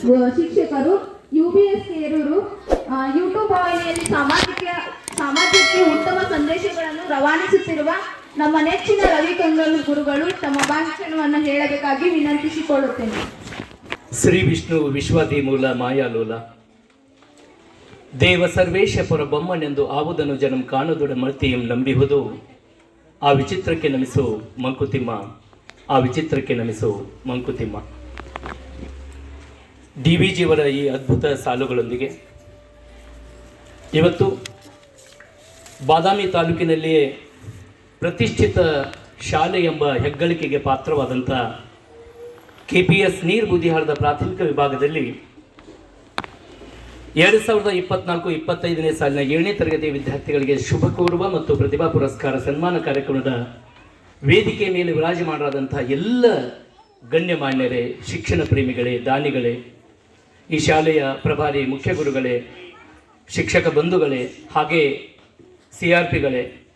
ಶಿಕ್ಷಕರು U B S Kerur YouTube ವಾಹಿನಿಯಲ್ಲಿ ಸಾಮಾಜಿಕ ಸಮಾಜಕ್ಕೆ ಉತ್ತಮ ಸಂದೇಶಗಳನ್ನು ರವಾನಿಸುತ್ತಿರುವ ನಮ್ಮ ನೆಚ್ಚಿನ ರವಿ ಕಂಗಲ್ ಗುರುಗಳು ತಮ್ಮ ಭಾಷಣವನ್ನು ಹೇಳಬೇಕಾಗಿ ವಿನಂತಿಸಿಕೊಳ್ಳುತ್ತೇನೆ. ಶ್ರೀ ವಿಷ್ಣು ವಿಶ್ವದಿ ಮೂಲ ಮಾಯಾಲೋಲ ದೇವ ಸರ್ವೇಶ ಪರ ಬೊಮ್ಮನೆಂದು ಆವುದನ್ನು ಜನಂ ಕಾಣುದೊಡ ಮರ್ತಿಯಂ ನಂಬಿಹುದು. ಆ ವಿಚಿತ್ರಕ್ಕೆ ನಮಿಸು ಮಂಕುತಿಮ್ಮ. ಆ ವಿಚಿತ್ರಕ್ಕೆ ನಮಿಸು ಮಂಕುತಿಮ್ಮ. ಡಿ ವಿ ಜಿಯವರ ಈ ಅದ್ಭುತ ಸಾಲುಗಳೊಂದಿಗೆ. ಇವತ್ತು ಬಾದಾಮಿ ತಾಲೂಕಿನಲ್ಲಿಯೇ ಪ್ರತಿಷ್ಠಿತ ಶಾಲೆ ಎಂಬ ಹೆಗ್ಗಳಿಕೆಗೆ ಪಾತ್ರವಾದಂಥ ಕೆ ಪಿ ಎಸ್ ನೀರು ಬುದಿಹಾಳದ ಪ್ರಾಥಮಿಕ ವಿಭಾಗದಲ್ಲಿ ಎರಡು ಸಾವಿರದ ಇಪ್ಪತ್ನಾಲ್ಕು ಇಪ್ಪತ್ತೈದನೇ ಸಾಲಿನ ಏಳನೇ ತರಗತಿ ವಿದ್ಯಾರ್ಥಿಗಳಿಗೆ ಶುಭ ಕೋರುವ ಮತ್ತು ಪ್ರತಿಭಾ ಪುರಸ್ಕಾರ ಸನ್ಮಾನ ಕಾರ್ಯಕ್ರಮದ ವೇದಿಕೆ ಮೇಲೆ ವಿರಾಜಮಾನರಾದಂತಹ ಎಲ್ಲ ಗಣ್ಯಮಾನ್ಯರೇ, ಶಿಕ್ಷಣ ಪ್ರೇಮಿಗಳೇ, ದಾನಿಗಳೇ ಈ ಶಾಲೆಯ ಪ್ರಭಾರಿ ಮುಖ್ಯ ಗುರುಗಳೇ, ಶಿಕ್ಷಕ ಬಂಧುಗಳೇ, ಹಾಗೆ ಸಿ ಆರ್ ಪಿಗಳೇ,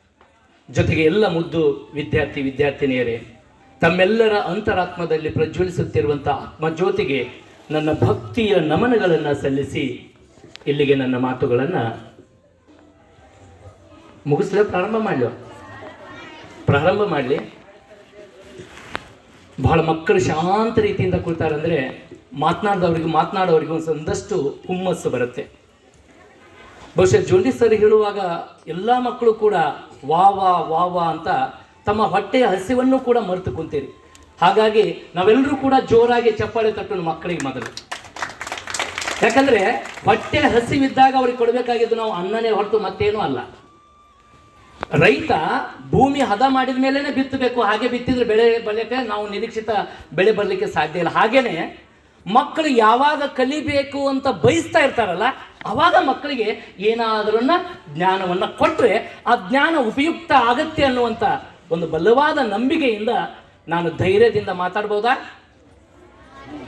ಜೊತೆಗೆ ಎಲ್ಲ ಮುದ್ದು ವಿದ್ಯಾರ್ಥಿ, ವಿದ್ಯಾರ್ಥಿನಿಯರೇ, ತಮ್ಮೆಲ್ಲರ ಅಂತರಾತ್ಮದಲ್ಲಿ ಪ್ರಜ್ವಲಿಸುತ್ತಿರುವಂಥ ಆತ್ಮಜ್ಯೋತಿಗೆ ನನ್ನ ಭಕ್ತಿಯ ನಮನಗಳನ್ನು ಸಲ್ಲಿಸಿ ಇಲ್ಲಿಗೆ ನನ್ನ ಮಾತುಗಳನ್ನು ಮುಗಿಸ್ಲೇ ಪ್ರಾರಂಭ ಮಾಡಲಿ? ಪ್ರಾರಂಭ ಮಾಡಲಿ. ಬಹಳ ಮಕ್ಕಳು ಶಾಂತ ರೀತಿಯಿಂದ ಕೂತಾರಂದರೆ ಮಾತನಾಡಿದವರಿಗೂ, ಮಾತನಾಡೋರಿಗೆ ಒಂದಷ್ಟು ಹುಮ್ಮಸ್ಸು ಬರುತ್ತೆ. ಬಹುಶಃ ಜೋಲಿ ಸರ್ ಹೇಳುವಾಗ ಎಲ್ಲ ಮಕ್ಕಳು ಕೂಡ ವಾ ವಾ ವಾ ವಾ ಅಂತ ತಮ್ಮ ಹೊಟ್ಟೆಯ ಹಸಿವನ್ನು ಕೂಡ ಮರೆತು ಕುಂತೀರಿ. ಹಾಗಾಗಿ ನಾವೆಲ್ಲರೂ ಕೂಡ ಜೋರಾಗಿ ಚಪ್ಪಾಳೆ ತಟ್ಟೋಣ ಮಕ್ಕಳಿಗೆ ಮೊದಲು. ಯಾಕಂದ್ರೆ ಹೊಟ್ಟೆ ಹಸಿವಿದ್ದಾಗ ಅವ್ರಿಗೆ ಕೊಡಬೇಕಾಗಿದ್ದು ನಾವು ಅನ್ನನೇ ಹೊರತು ಮತ್ತೇನೂ ಅಲ್ಲ. ರೈತ ಭೂಮಿ ಹದ ಮಾಡಿದ ಮೇಲೇನೆ ಬಿತ್ತಬೇಕು, ಹಾಗೆ ಬಿತ್ತಿದ್ರೆ ಬೆಳೆ ಬರಲಿಕ್ಕೆ ನಾವು ನಿರೀಕ್ಷಿತ ಬೆಳೆ ಬರಲಿಕ್ಕೆ ಸಾಧ್ಯ ಇಲ್ಲ. ಹಾಗೇನೆ ಮಕ್ಕಳು ಯಾವಾಗ ಕಲಿಬೇಕು ಅಂತ ಬಯಸ್ತಾ ಇರ್ತಾರಲ್ಲ, ಅವಾಗ ಮಕ್ಕಳಿಗೆ ಏನಾದ್ರನ್ನ ಜ್ಞಾನವನ್ನ ಕೊಟ್ಟರೆ ಆ ಜ್ಞಾನ ಉಪಯುಕ್ತ ಆಗತ್ತೆ ಅನ್ನುವಂಥ ಒಂದು ಬಲವಾದ ನಂಬಿಕೆಯಿಂದ ನಾನು ಧೈರ್ಯದಿಂದ ಮಾತಾಡ್ಬೋದಾ?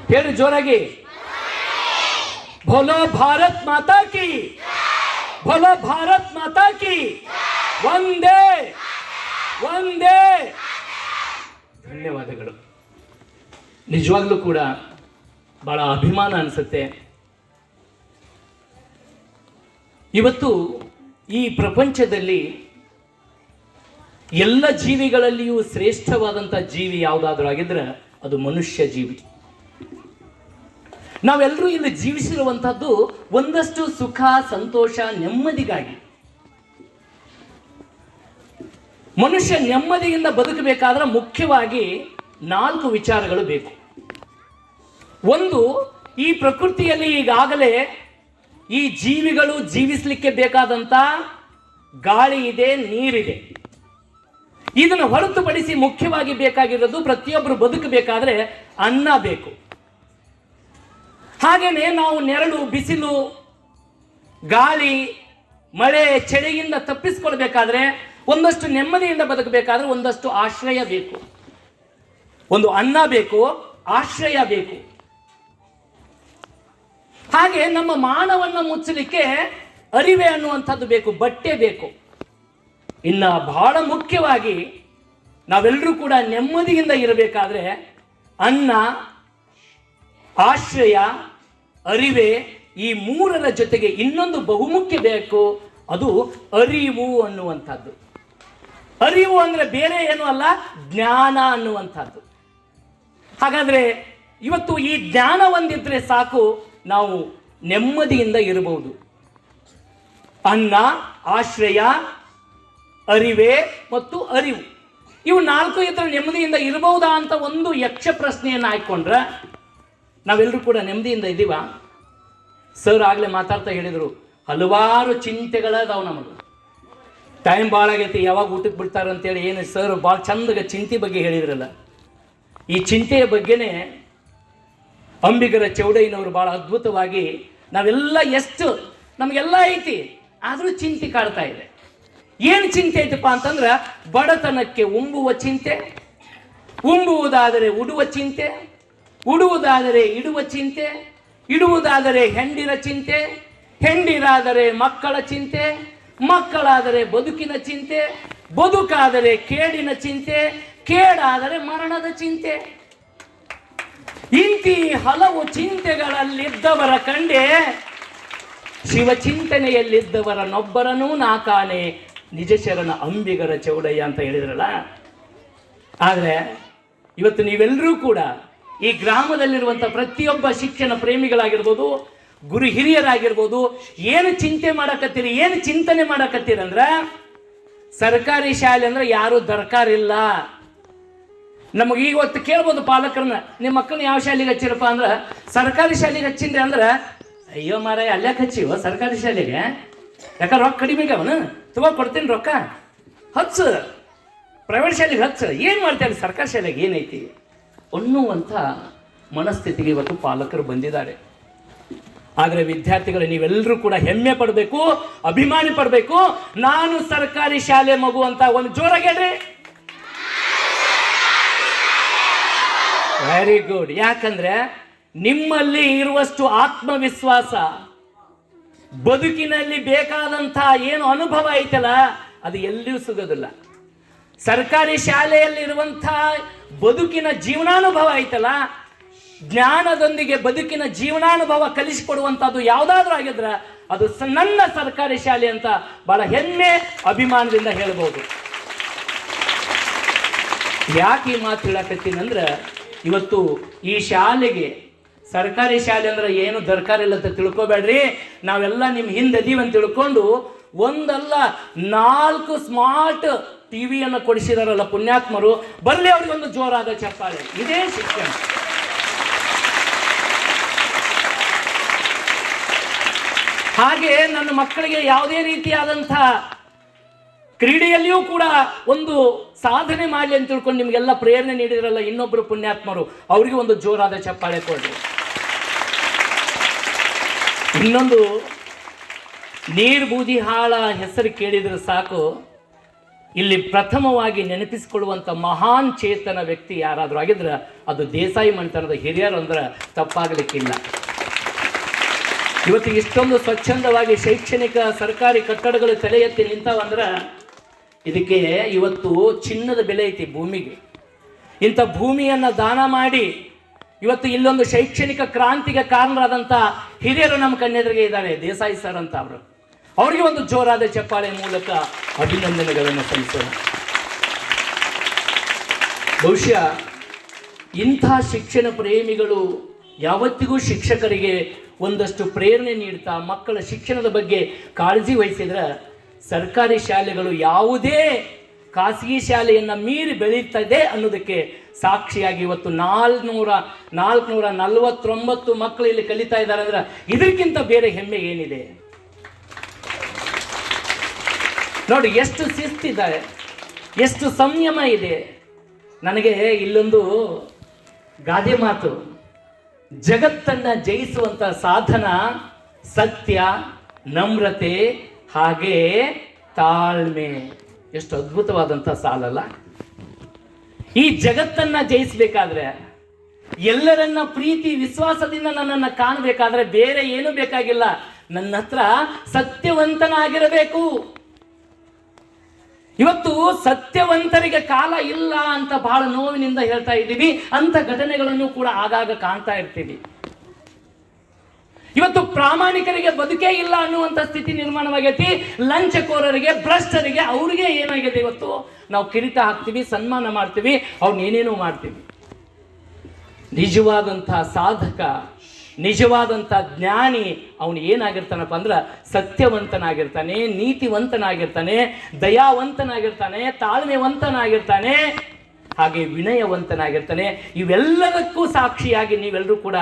ಹೇಳಿ ಜೋರಾಗಿ. ಭೋಲೋ ಭಾರತ್ ಮಾತಾ ಕಿ! ಭೋಲೋ ಭಾರತ್ ಮಾತಾ ಕಿ! ಒಂದೇ ಒಂದೇ ಧನ್ಯವಾದಗಳು. ನಿಜವಾಗ್ಲೂ ಕೂಡ ಬಹಳ ಅಭಿಮಾನ ಅನಿಸುತ್ತೆ. ಇವತ್ತು ಈ ಪ್ರಪಂಚದಲ್ಲಿ ಎಲ್ಲ ಜೀವಿಗಳಲ್ಲಿಯೂ ಶ್ರೇಷ್ಠವಾದಂಥ ಜೀವಿ ಯಾವುದಾದ್ರೂ ಆಗಿದ್ರೆ ಅದು ಮನುಷ್ಯ ಜೀವಿ. ನಾವೆಲ್ಲರೂ ಇಲ್ಲಿ ಜೀವಿಸಿರುವಂತಹದ್ದು ಒಂದಷ್ಟು ಸುಖ, ಸಂತೋಷ, ನೆಮ್ಮದಿಗಾಗಿ. ಮನುಷ್ಯ ನೆಮ್ಮದಿಯಿಂದ ಬದುಕಬೇಕಾದ್ರೆ ಮುಖ್ಯವಾಗಿ ನಾಲ್ಕು ವಿಚಾರಗಳು ಬೇಕು. ಒಂದು, ಈ ಪ್ರಕೃತಿಯಲ್ಲಿ ಈಗಾಗಲೇ ಈ ಜೀವಿಗಳು ಜೀವಿಸಲಿಕ್ಕೆ ಬೇಕಾದಂತ ಗಾಳಿ ಇದೆ, ನೀರಿದೆ. ಇದನ್ನು ಹೊರತುಪಡಿಸಿ ಮುಖ್ಯವಾಗಿ ಬೇಕಾಗಿರೋದು ಪ್ರತಿಯೊಬ್ಬರು ಬದುಕಬೇಕಾದ್ರೆ ಅನ್ನ ಬೇಕು. ಹಾಗೆಯೇ ನಾವು ನೆರಳು, ಬಿಸಿಲು, ಗಾಳಿ, ಮಳೆ, ಚಳಿಯಿಂದ ತಪ್ಪಿಸ್ಕೊಳ್ಬೇಕಾದ್ರೆ ಒಂದಷ್ಟು ನೆಮ್ಮದಿಯಿಂದ ಬದುಕಬೇಕಾದ್ರೆ ಒಂದಷ್ಟು ಆಶ್ರಯ ಬೇಕು. ಒಂದು ಅನ್ನ ಬೇಕು, ಆಶ್ರಯ ಬೇಕು. ಹಾಗೆ ನಮ್ಮ ಮಾನವನ್ನ ಮುಚ್ಚಲಿಕ್ಕೆ ಅರಿವೆ ಅನ್ನುವಂಥದ್ದು ಬೇಕು, ಬಟ್ಟೆ ಬೇಕು. ಇನ್ನ ಬಹಳ ಮುಖ್ಯವಾಗಿ ನಾವೆಲ್ಲರೂ ಕೂಡ ನೆಮ್ಮದಿಯಿಂದ ಇರಬೇಕಾದ್ರೆ ಅನ್ನ, ಆಶ್ರಯ, ಅರಿವೆ ಈ ಮೂರರ ಜೊತೆಗೆ ಇನ್ನೊಂದು ಬಹುಮುಖ್ಯ ಬೇಕು, ಅದು ಅರಿವು ಅನ್ನುವಂಥದ್ದು. ಅರಿವು ಅಂದ್ರೆ ಬೇರೆ ಏನು ಅಲ್ಲ, ಜ್ಞಾನ ಅನ್ನುವಂಥದ್ದು. ಹಾಗಾದ್ರೆ ಇವತ್ತು ಈ ಜ್ಞಾನ ಒಂದಿದ್ರೆ ಸಾಕು ನಾವು ನೆಮ್ಮದಿಯಿಂದ ಇರಬಹುದು. ಅನ್ನ, ಆಶ್ರಯ, ಅರಿವೆ ಮತ್ತು ಅರಿವು. ಇವು ನಾಲ್ಕು ಇದ್ರ ನೆಮ್ಮದಿಯಿಂದ ಇರಬಹುದಾ ಅಂತ ಒಂದು ಯಕ್ಷ ಪ್ರಶ್ನೆಯನ್ನು ಹಾಕ್ಕೊಂಡ್ರೆ ನಾವೆಲ್ಲರೂ ಕೂಡ ನೆಮ್ಮದಿಯಿಂದ ಇದ್ದೀವ? ಸರ್ ಆಗಲೇ ಮಾತಾಡ್ತಾ ಹೇಳಿದರು, ಹಲವಾರು ಚಿಂತೆಗಳದಾವು ನಮಗೆ. ಟೈಮ್ ಭಾಳ ಆಗೈತಿ, ಯಾವಾಗ ಊಟಕ್ಕೆ ಬಿಡ್ತಾರೆ ಅಂತೇಳಿ ಏನು ಸರ್ ಭಾಳ ಚಂದಗ ಚಿಂತೆ ಬಗ್ಗೆ ಹೇಳಿದ್ರಲ್ಲ. ಈ ಚಿಂತೆಯ ಬಗ್ಗೆನೇ ಅಂಬಿಗರ ಚೌಡಯ್ಯನವರು ಭಾಳ ಅದ್ಭುತವಾಗಿ ನಾವೆಲ್ಲ ಎಷ್ಟು, ನಮಗೆಲ್ಲ ಐತಿ, ಆದರೂ ಚಿಂತೆ ಕಾಡ್ತಾ ಇದೆ. ಏನು ಚಿಂತೆ ಐತಪ್ಪ ಅಂತಂದ್ರೆ ಬಡತನಕ್ಕೆ ಉಂಬುವ ಚಿಂತೆ, ಉಂಬುವುದಾದರೆ ಉಡುವ ಚಿಂತೆ, ಉಡುವುದಾದರೆ ಇಡುವ ಚಿಂತೆ, ಇಡುವುದಾದರೆ ಹೆಂಡಿನ ಚಿಂತೆ, ಹೆಂಡಿರಾದರೆ ಮಕ್ಕಳ ಚಿಂತೆ, ಮಕ್ಕಳಾದರೆ ಬದುಕಿನ ಚಿಂತೆ, ಬದುಕಾದರೆ ಕೇಡಿನ ಚಿಂತೆ, ಕೇಡಾದರೆ ಮರಣದ ಚಿಂತೆ. ಇಂತಿ ಹಲವು ಚಿಂತೆಗಳಲ್ಲಿದ್ದವರ ಕಂಡೆ ಶಿವಚಿಂತನೆಯಲ್ಲಿದ್ದವರನ್ನೊಬ್ಬರನೂ ನಾಕಾನೆ ನಿಜ ಶರಣ ಅಂಬಿಗರ ಚೌಡಯ್ಯ ಅಂತ ಹೇಳಿದ್ರಲ್ಲ. ಆದರೆ ಇವತ್ತು ನೀವೆಲ್ಲರೂ ಕೂಡ ಈ ಗ್ರಾಮದಲ್ಲಿರುವಂಥ ಪ್ರತಿಯೊಬ್ಬ ಶಿಕ್ಷಣ ಪ್ರೇಮಿಗಳಾಗಿರ್ಬೋದು, ಗುರು ಹಿರಿಯರಾಗಿರ್ಬೋದು, ಏನು ಚಿಂತೆ ಮಾಡಕತ್ತೀರಿ, ಏನು ಚಿಂತನೆ ಮಾಡಕತ್ತೀರಿ ಅಂದ್ರೆ ಸರ್ಕಾರಿ ಶಾಲೆ ಅಂದ್ರೆ ಯಾರು ದರ್ಕಾರ ಇಲ್ಲ. ನಮಗೆ ಇವತ್ತು ಕೇಳ್ಬೋದು ಪಾಲಕರನ್ನ ನಿಮ್ಮ ಮಕ್ಕಳನ್ನ ಯಾವ ಶಾಲೆಗೆ ಹಚ್ಚಿರಪ್ಪ? ಅಂದ್ರೆ, ಸರ್ಕಾರಿ ಶಾಲೆಗೆ ಹಚ್ಚಿನ್ರಿ ಅಂದ್ರೆ, ಅಯ್ಯೋ ಮಾರ ಅಲ್ಯಾಕೆ ಹಚ್ಚಿವ ಸರ್ಕಾರಿ ಶಾಲೆಗೆ? ಯಾಕೆ ರೊಕ್ಕ ಕಡಿಮೆ ಅವನು ತುಂಬ ಕೊಡ್ತೀನಿ ರೊಕ್ಕ. ಹಚ್ಚು. ಪ್ರೈವೇಟ್ ಶಾಲೆಗೆ ಹಚ್ಚು. ಏನು ಮಾಡ್ತಾರೆ ಸರ್ಕಾರಿ ಶಾಲೆಗೆ ಏನೈತಿ? ಅನ್ನುವಂಥ ಮನಸ್ಥಿತಿಗೆ ಇವತ್ತು ಪಾಲಕರು ಬಂದಿದ್ದಾರೆ. ಆದರೆ ವಿದ್ಯಾರ್ಥಿಗಳು ನೀವೆಲ್ಲರೂ ಕೂಡ ಹೆಮ್ಮೆ ಪಡಬೇಕು, ಅಭಿಮಾನಿ ಪಡಬೇಕು. ನಾನು ಸರ್ಕಾರಿ ಶಾಲೆ ಮಗು ಅಂತ ಒಂದು ಜೋರಾಗಿ ವೆರಿ ಗುಡ್ ಯಾಕಂದ್ರೆ ನಿಮ್ಮಲ್ಲಿ ಇರುವಷ್ಟು ಆತ್ಮವಿಶ್ವಾಸ, ಬದುಕಿನಲ್ಲಿ ಬೇಕಾದಂತಹ ಏನು ಅನುಭವ ಐತಲ್ಲ, ಅದು ಎಲ್ಲಿಯೂ ಸಿಗೋದಿಲ್ಲ. ಸರ್ಕಾರಿ ಶಾಲೆಯಲ್ಲಿರುವಂಥ ಬದುಕಿನ ಜೀವನಾನುಭವ ಐತಲ್ಲ, ಜ್ಞಾನದೊಂದಿಗೆ ಬದುಕಿನ ಜೀವನಾನುಭವ ಕಲಿಸಿಕೊಡುವಂಥದ್ದು ಯಾವುದಾದ್ರೂ ಆಗಿದ್ರೆ ಅದು ನನ್ನ ಸರ್ಕಾರಿ ಶಾಲೆ ಅಂತ ಬಹಳ ಹೆಮ್ಮೆ ಅಭಿಮಾನದಿಂದ ಹೇಳ್ಬೋದು. ಯಾಕೆ ಈ ಮಾತು ಹೇಳಕತ್ತೀನಂದ್ರೆ ಇವತ್ತು ಈ ಶಾಲೆಗೆ ಸರ್ಕಾರಿ ಶಾಲೆ ಅಂದ್ರೆ ಏನು ದರ್ಕಾರ ಇಲ್ಲ ಅಂತ ತಿಳ್ಕೊಬೇಡ್ರಿ. ನಾವೆಲ್ಲ ನಿಮ್ಮ ಹಿಂದೆ ಅಂತ ತಿಳ್ಕೊಂಡು ಒಂದಲ್ಲ ನಾಲ್ಕು ಸ್ಮಾರ್ಟ್ ಟಿವಿಯನ್ನು ಕೊಡಿಸಿದಾರಲ್ಲ ಪುಣ್ಯಾತ್ಮರು. ಬರಲಿ ಅವ್ರಿಗೆ ಒಂದು ಜೋರಾದ ಚಪ್ಪಾಳೆ. ಇದೇ ಶಿಕ್ಷಣ. ಹಾಗೆ ನನ್ನ ಮಕ್ಕಳಿಗೆ ಯಾವುದೇ ರೀತಿಯಾದಂಥ ಕ್ರೀಡೆಯಲ್ಲಿಯೂ ಕೂಡ ಒಂದು ಸಾಧನೆ ಮಾಡಲಿ ಅಂತ ತಿಳ್ಕೊಂಡು ನಿಮಗೆಲ್ಲ ಪ್ರೇರಣೆ ನೀಡಿದ್ರಲ್ಲ ಇನ್ನೊಬ್ಬರು ಪುಣ್ಯಾತ್ಮರು, ಅವರಿಗೆ ಒಂದು ಜೋರಾದ ಚಪ್ಪಾಳೆ ಕೊಡ್ರಿ. ಇನ್ನೊಂದು, ನೀರು ಬೂದಿ ಹಾಳ ಹೆಸರು ಕೇಳಿದ್ರೆ ಸಾಕು. ಇಲ್ಲಿ ಪ್ರಥಮವಾಗಿ ನೆನಪಿಸಿಕೊಳ್ಳುವಂಥ ಮಹಾನ್ ಚೇತನ ವ್ಯಕ್ತಿ ಯಾರಾದರೂ ಆಗಿದ್ರೆ ಅದು ದೇಸಾಯಿ ಮನೆತನದ ಹಿರಿಯರು ಅಂದ್ರೆ ತಪ್ಪಾಗಲಿಕ್ಕಿಲ್ಲ. ಇವತ್ತು ಇಷ್ಟೊಂದು ಸ್ವಚ್ಛಂದವಾಗಿ ಶೈಕ್ಷಣಿಕ, ಸರ್ಕಾರಿ ಕಟ್ಟಡಗಳು ತಲೆ ಎತ್ತಿ ನಿಂತಾವಂದ್ರೆ ಇದಕ್ಕೆ ಇವತ್ತು ಚಿನ್ನದ ಬೆಲೆ ಐತಿ ಭೂಮಿಗೆ. ಇಂಥ ಭೂಮಿಯನ್ನು ದಾನ ಮಾಡಿ ಇವತ್ತು ಇಲ್ಲೊಂದು ಶೈಕ್ಷಣಿಕ ಕ್ರಾಂತಿಗೆ ಕಾರಣರಾದಂಥ ಹಿರಿಯರು ನಮ್ಮ ಕಣ್ಣೆದುರಿಗೆ ಇದ್ದಾರೆ, ದೇಸಾಯಿ ಸರ್ ಅಂತ ಅವರು. ಅವರಿಗೆ ಒಂದು ಜೋರಾದ ಚಪ್ಪಾಳೆ ಮೂಲಕ ಅಭಿನಂದನೆಗಳನ್ನು ಸಲ್ಲಿಸೋಣ. ಬಹುಶಃ ಇಂಥ ಶಿಕ್ಷಣ ಪ್ರೇಮಿಗಳು ಯಾವತ್ತಿಗೂ ಶಿಕ್ಷಕರಿಗೆ ಒಂದಷ್ಟು ಪ್ರೇರಣೆ ನೀಡ್ತಾ ಮಕ್ಕಳ ಶಿಕ್ಷಣದ ಬಗ್ಗೆ ಕಾಳಜಿ ವಹಿಸಿದ್ರೆ ಸರ್ಕಾರಿ ಶಾಲೆಗಳು ಯಾವುದೇ ಖಾಸಗಿ ಶಾಲೆಯನ್ನು ಮೀರಿ ಬೆಳೀತದೆ ಅನ್ನೋದಕ್ಕೆ ಸಾಕ್ಷಿಯಾಗಿ ಇವತ್ತು ನಾಲ್ನೂರ, ನಾಲ್ಕುನೂರ ನಲವತ್ತೊಂಬತ್ತು ಮಕ್ಕಳು ಇಲ್ಲಿ ಕಲಿತಾ ಇದ್ದಾರೆ ಅಂದ್ರೆ ಇದಕ್ಕಿಂತ ಬೇರೆ ಹೆಮ್ಮೆ ಏನಿದೆ? ನೋಡಿ, ಎಷ್ಟು ಶಿಸ್ತಿದ್ದಾರೆ, ಎಷ್ಟು ಸಂಯಮ ಇದೆ. ನನಗೆ ಇಲ್ಲೊಂದು ಗಾದೆ ಮಾತು. ಜಗತ್ತನ್ನ ಜಯಿಸುವಂತ ಸಾಧನ ಸತ್ಯ, ನಮ್ರತೆ ಹಾಗೆ ತಾಳ್ಮೆ. ಎಷ್ಟು ಅದ್ಭುತವಾದಂಥ ಸಾಲಲ್ಲ. ಈ ಜಗತ್ತನ್ನ ಜಯಿಸಬೇಕಾದ್ರೆ, ಎಲ್ಲರನ್ನ ಪ್ರೀತಿ, ವಿಶ್ವಾಸದಿಂದ ನನ್ನನ್ನು ಕಾಣಬೇಕಾದ್ರೆ ಬೇರೆ ಏನು ಬೇಕಾಗಿಲ್ಲ. ನನ್ನ ಹತ್ರ ಸತ್ಯವಂತನಾಗಿರಬೇಕು. ಇವತ್ತು ಸತ್ಯವಂತರಿಗೆ ಕಾಲ ಇಲ್ಲ ಅಂತ ಬಹಳ ನೋವಿನಿಂದ ಹೇಳ್ತಾ ಇದ್ದೀವಿ. ಅಂತ ಘಟನೆಗಳನ್ನು ಕೂಡ ಆಗಾಗ ಕಾಣ್ತಾ ಇರ್ತೀವಿ. ಇವತ್ತು ಪ್ರಾಮಾಣಿಕರಿಗೆ ಬದುಕೇ ಇಲ್ಲ ಅನ್ನುವಂಥ ಸ್ಥಿತಿ ನಿರ್ಮಾಣವಾಗೈತಿ. ಲಂಚಕೋರರಿಗೆ, ಭ್ರಷ್ಟರಿಗೆ ಅವ್ರಿಗೆ ಏನಾಗಿದೆ ಇವತ್ತು? ನಾವು ಕಿರೀಟ ಹಾಕ್ತೀವಿ, ಸನ್ಮಾನ ಮಾಡ್ತೀವಿ ಅವ್ರನ್ನ ಏನೇನೋ ಮಾಡ್ತೀವಿ. ನಿಜವಾದಂಥ ಸಾಧಕ, ನಿಜವಾದಂಥ ಜ್ಞಾನಿ ಅವನು ಏನಾಗಿರ್ತಾನಪ್ಪ ಅಂದ್ರೆ ಸತ್ಯವಂತನಾಗಿರ್ತಾನೆ, ನೀತಿವಂತನಾಗಿರ್ತಾನೆ, ದಯಾವಂತನಾಗಿರ್ತಾನೆ, ತಾಳ್ಮೆವಂತನಾಗಿರ್ತಾನೆ ಹಾಗೆ ವಿನಯವಂತನಾಗಿರ್ತಾನೆ. ಇವೆಲ್ಲದಕ್ಕೂ ಸಾಕ್ಷಿಯಾಗಿ ನೀವೆಲ್ಲರೂ ಕೂಡ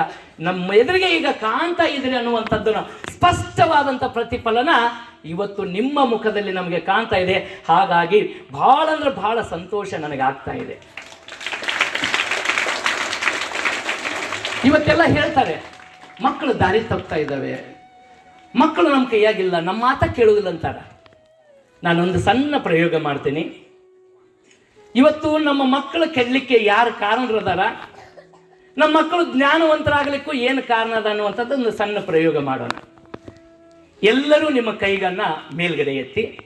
ನಮ್ಮ ಎದುರಿಗೆ ಈಗ ಕಾಣ್ತಾ ಇದ್ರಿ ಅನ್ನುವಂಥದ್ದನ್ನು ಸ್ಪಷ್ಟವಾದಂಥ ಪ್ರತಿಫಲನ ಇವತ್ತು ನಿಮ್ಮ ಮುಖದಲ್ಲಿ ನಮಗೆ ಕಾಣ್ತಾ ಇದೆ. ಹಾಗಾಗಿ ಭಾಳ ಅಂದ್ರೆ ಬಹಳ ಸಂತೋಷ ನನಗೆ ಆಗ್ತಾ ಇದೆ. ಇವತ್ತೆಲ್ಲ ಹೇಳ್ತಾರೆ, ಮಕ್ಕಳು ದಾರಿ ತಪ್ತಾ ಇದ್ದಾವೆ. ಮಕ್ಕಳು ನಮ್ಮ ಕೈಯಾಗಿಲ್ಲ, ನಮ್ಮ ಮಾತ ಕೇಳುವುದಿಲ್ಲ ಅಂತಾರ. ನಾನೊಂದು ಸಣ್ಣ ಪ್ರಯೋಗ ಮಾಡ್ತೀನಿ. ಇವತ್ತು ನಮ್ಮ ಮಕ್ಕಳು ಕೆಡಲಿಕ್ಕೆ ಯಾರು ಕಾರಣರದಾರ ನಮ್ಮ ಮಕ್ಕಳು ಜ್ಞಾನವಂತರಾಗಲಿಕ್ಕೂ ಏನು ಕಾರಣ ಅದ ಅನ್ನುವಂಥದ್ದು ಒಂದು ಸಣ್ಣ ಪ್ರಯೋಗ ಮಾಡೋಣ. ಎಲ್ಲರೂ ನಿಮ್ಮ ಕೈಗನ್ನ ಮೇಲ್ಗಡೆ ಎತ್ತಿ,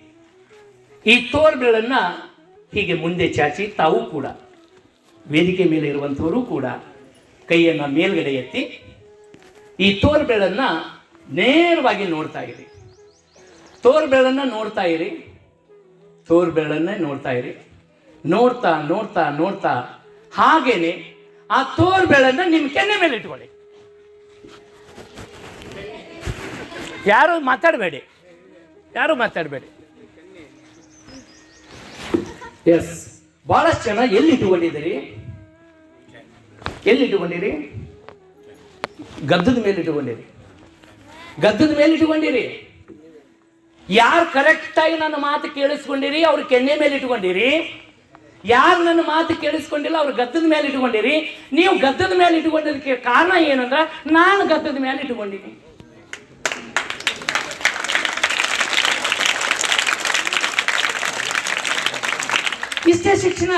ಈ ತೋರ್ಬೆಳನ್ನ ಹೀಗೆ ಮುಂದೆ ಚಾಚಿ, ತಾವು ಕೂಡ, ವೇದಿಕೆ ಮೇಲೆ ಇರುವಂಥವರು ಕೂಡ ಕೈಯನ್ನು ಮೇಲ್ಗಡೆ ಎತ್ತಿ, ಈ ತೋರ್ಬೆಳನ್ನು ನೇರವಾಗಿ ನೋಡ್ತಾ ಇರಿ. ತೋರ್ಬೆಳನ್ನು ನೋಡ್ತಾ ಇರಿ. ತೋರ್ಬೆಳನ್ನೇ ನೋಡ್ತಾ ಇರಿ. ನೋಡ್ತಾ ನೋಡ್ತಾ ನೋಡ್ತಾ ಹಾಗೇನೆ ಆ ತೋರ್ಬೆಳನ್ನ ನಿಮ್ಮ ಕೆನ್ನೆ ಮೇಲೆ ಇಟ್ಕೊಳ್ಳಿ. ಯಾರು ಮಾತಾಡಬೇಡಿ. ಯಾರು ಮಾತಾಡಬೇಡಿ. ಎಸ್ ಬಹಳಷ್ಟು ಜನ ಎಲ್ಲಿ ಇಟ್ಟುಕೊಂಡಿದ್ದೀರಿ? ಎಲ್ಲಿ ಇಟ್ಟುಕೊಂಡಿರಿ? ಗದ್ದದ ಮೇಲೆ ಇಟ್ಟುಕೊಂಡಿರಿ. ಗದ್ದದ ಮೇಲೆ ಇಟ್ಟುಕೊಂಡಿರಿ. ಯಾರು ಕರೆಕ್ಟಾಗಿ ನನ್ನ ಮಾತು ಕೇಳಿಸ್ಕೊಂಡಿರಿ, ಅವ್ರ ಕೆನ್ನೆ ಮೇಲೆ ಇಟ್ಕೊಂಡಿರಿ ಯಾರು ನನ್ನ ಮಾತು ಕೇಳಿಸ್ಕೊಂಡಿಲ್ಲ, ಅವ್ರು ಗದ್ದದ ಮೇಲೆ ಇಟ್ಕೊಂಡಿರಿ. ನೀವು ಗದ್ದದ ಮೇಲೆ ಇಟ್ಕೊಂಡಿದ್ದಕ್ಕೆ ಕಾರಣ ಏನಂದ್ರೆ ನಾನು ಗದ್ದದ ಮೇಲೆ ಇಟ್ಕೊಂಡಿನಿ ಇಷ್ಟೇ ಶಿಕ್ಷಣ.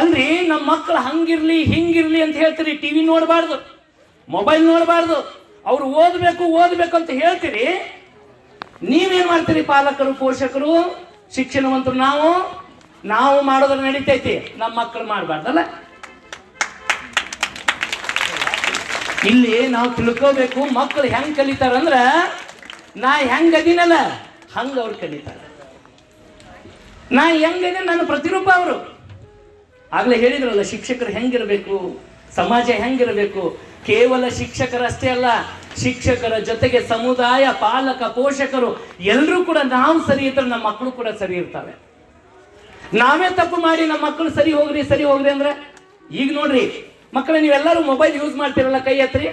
ಅಲ್ರಿ ನಮ್ಮ ಮಕ್ಕಳು ಹಂಗಿರ್ಲಿ, ಹಿಂಗಿರ್ಲಿ ಅಂತ ಹೇಳ್ತೀರಿ, ಟಿವಿ ನೋಡಬಾರ್ದು, ಮೊಬೈಲ್ ನೋಡಬಾರ್ದು. ಅವ್ರು ಓದಬೇಕು ಓದಬೇಕು ಅಂತ ಹೇಳ್ತೀರಿ. ನೀವೇನ್ ಮಾಡ್ತೀರಿ ಪಾಲಕರು, ಪೋಷಕರು? ಶಿಕ್ಷಣವಂತರು ನಾವು ನಾವು ಮಾಡೋದ್ರ ನಡೀತೈತಿ. ನಮ್ಮ ಮಕ್ಕಳು ಮಾಡಬಾರ್ದಲ್ಲ? ಇಲ್ಲಿ ನಾವು ತಿಳ್ಕೋಬೇಕು ಮಕ್ಕಳು ಹೆಂಗ್ ಕಲಿತಾರಂದ್ರ ನಾ ಹೆಂಗ್ ಅದೀನಲ್ಲ, ಹಂಗ ಅವ್ರು ಕಲಿತಾರ. ನಾ ಹೆಂಗಿದೆ ನನ್ನ ಪ್ರತಿರೂಪ ಅವರು. ಆಗ್ಲೇ ಹೇಳಿದ್ರಲ್ಲ, ಶಿಕ್ಷಕರು ಹೆಂಗಿರಬೇಕು, ಸಮಾಜ ಹೆಂಗಿರಬೇಕು, ಕೇವಲ ಶಿಕ್ಷಕರಷ್ಟೇ ಅಲ್ಲ ಶಿಕ್ಷಕರ ಜೊತೆಗೆ ಸಮುದಾಯ ಪಾಲಕ ಪೋಷಕರು ಎಲ್ಲರೂ ಕೂಡ ನಾವು ಸರಿ ಇದ್ರೆ ನಮ್ಮ ಮಕ್ಕಳು ಕೂಡ ಸರಿ ಇರ್ತವೆ. ನಾವೇ ತಪ್ಪು ಮಾಡಿ ನಮ್ಮ ಮಕ್ಕಳು ಸರಿ ಹೋಗ್ರಿ ಸರಿ ಹೋಗ್ರಿ ಅಂದ್ರೆ ಈಗ ನೋಡ್ರಿ, ಮಕ್ಕಳು ನೀವೆಲ್ಲರೂ ಮೊಬೈಲ್ ಯೂಸ್ ಮಾಡ್ತಿರಲ್ಲ ಕೈ ಹತ್ರಿ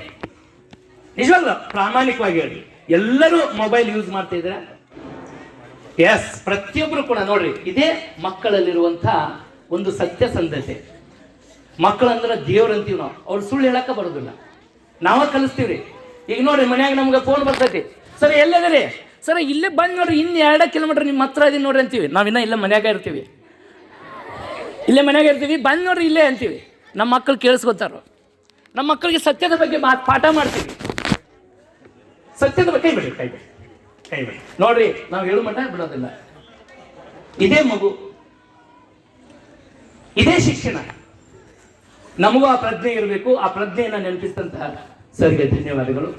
ನಿಜವಲ್ಲ ಪ್ರಾಮಾಣಿಕವಾಗಿ ಹೇಳಿ ಎಲ್ಲರೂ ಮೊಬೈಲ್ ಯೂಸ್ ಮಾಡ್ತಿದ್ರೆ ಎಸ್ ಪ್ರತಿಯೊಬ್ಬರು ಕೂಡ ನೋಡ್ರಿ, ಇದೇ ಮಕ್ಕಳಲ್ಲಿರುವಂತ ಒಂದು ಸತ್ಯಸಂಧತೆ ಮಕ್ಕಳಂದ್ರೆ ದೇವ್ರಂತೀವಿ ನಾವು. ಅವ್ರು ಸುಳ್ಳು ಹೇಳಕ್ಕ ಬರೋದಿಲ್ಲ. ನಾವ ಕಲಿಸ್ತೀವ್ರಿ. ಈಗ ನೋಡ್ರಿ ಮನ್ಯಾಗ ನಮ್ಗೆ ಫೋನ್ ಬರ್ತೈತಿ. ಸರ್ ಎಲ್ಲದಿರಿ ಸರ್, ಇಲ್ಲೇ ಬಂದು ನೋಡ್ರಿ ಇನ್ನು ಎರಡು ಕಿಲೋಮೀಟರ್ ನಿಮ್ಮ ಹತ್ರ ಇದೀನಿ ನೋಡ್ರಿ ಅಂತೀವಿ. ನಾವಿನ್ನ ಇಲ್ಲೇ ಮನ್ಯಾಗ ಇರ್ತೀವಿ. ಇಲ್ಲೇ ಮನ್ಯಾಗ ಇರ್ತೀವಿ, ಬಂದು ನೋಡ್ರಿ ಇಲ್ಲೇ ಅಂತೀವಿ. ನಮ್ಮ ಮಕ್ಕಳು ಕೇಳಿಸ್ಕೊತಾರ. ನಮ್ಮ ಮಕ್ಕಳಿಗೆ ಸತ್ಯದ ಬಗ್ಗೆ ಮಾತು ಪಾಠ ಮಾಡ್ತೀವಿ. ಸತ್ಯದ ಬಗ್ಗೆ ಕೈ ಬಿಡಿ ಕೈ ಬಿಡಿ ನೋಡ್ರಿ, ನಾವು ಹೇಳು ಮಟ್ಟ ಬಿಡೋದಿಲ್ಲ. ಇದೇ ಮಗು. ಇದೇ ಶಿಕ್ಷಣ. ನಮಗೂ ಆ ಪ್ರಜ್ಞೆ ಇರಬೇಕು, ಆ ಪ್ರಜ್ಞೆಯನ್ನು ನೆನಪಿಸಿದಂತಹ ಸರ್ಗೆ ಧನ್ಯವಾದಗಳು.